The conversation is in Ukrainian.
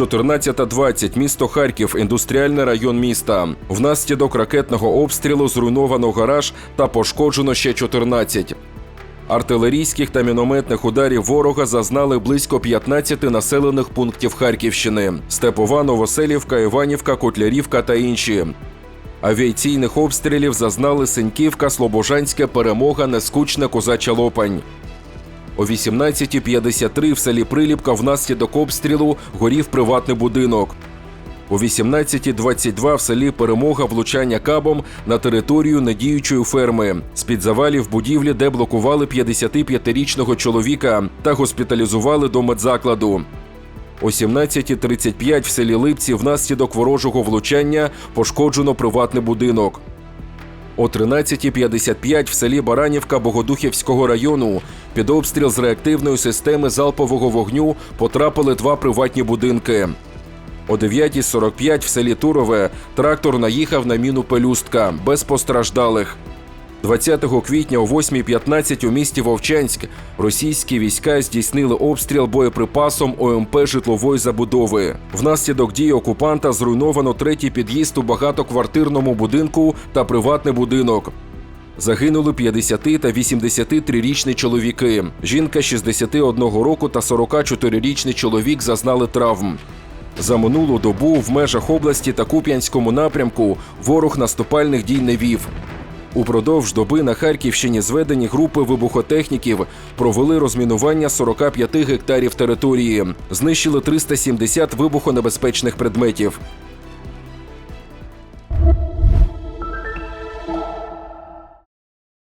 14.20. Місто Харків, індустріальний район міста. Внаслідок ракетного обстрілу зруйновано гараж та пошкоджено ще 14. Артилерійських та мінометних ударів ворога зазнали близько 15 населених пунктів Харківщини: Степова, Новоселівка, Іванівка, Котлярівка та інші. Авіаційних обстрілів зазнали Синьківка, Слобожанське, Перемога, Нескучне, Козача Лопань. О 18.53 в селі Приліпка внаслідок обстрілу горів приватний будинок. О 18.22 в селі Перемога влучання кабом на територію недіючої ферми. З-під завалів будівлі, де блокували 55-річного чоловіка та госпіталізували до медзакладу. О 17.35 в селі Липці внаслідок ворожого влучання пошкоджено приватний будинок. О 13.55 в селі Баранівка Богодухівського району під обстріл з реактивної системи залпового вогню потрапили два приватні будинки. О 9.45 в селі Турове трактор наїхав на міну пелюстка без постраждалих. 20 квітня о 8.15 у місті Вовчанськ російські війська здійснили обстріл боєприпасом ОМП житлової забудови. Внаслідок дії окупанта зруйновано третій під'їзд у багатоквартирному будинку та приватний будинок. Загинули 50 та 83-річні чоловіки. Жінка 61 року та 44-річний чоловік зазнали травм. За минулу добу в межах області та Куп'янському напрямку ворог наступальних дій не вів. Упродовж доби на Харківщині зведені групи вибухотехніків провели розмінування 45 гектарів території, знищили 370 вибухонебезпечних предметів.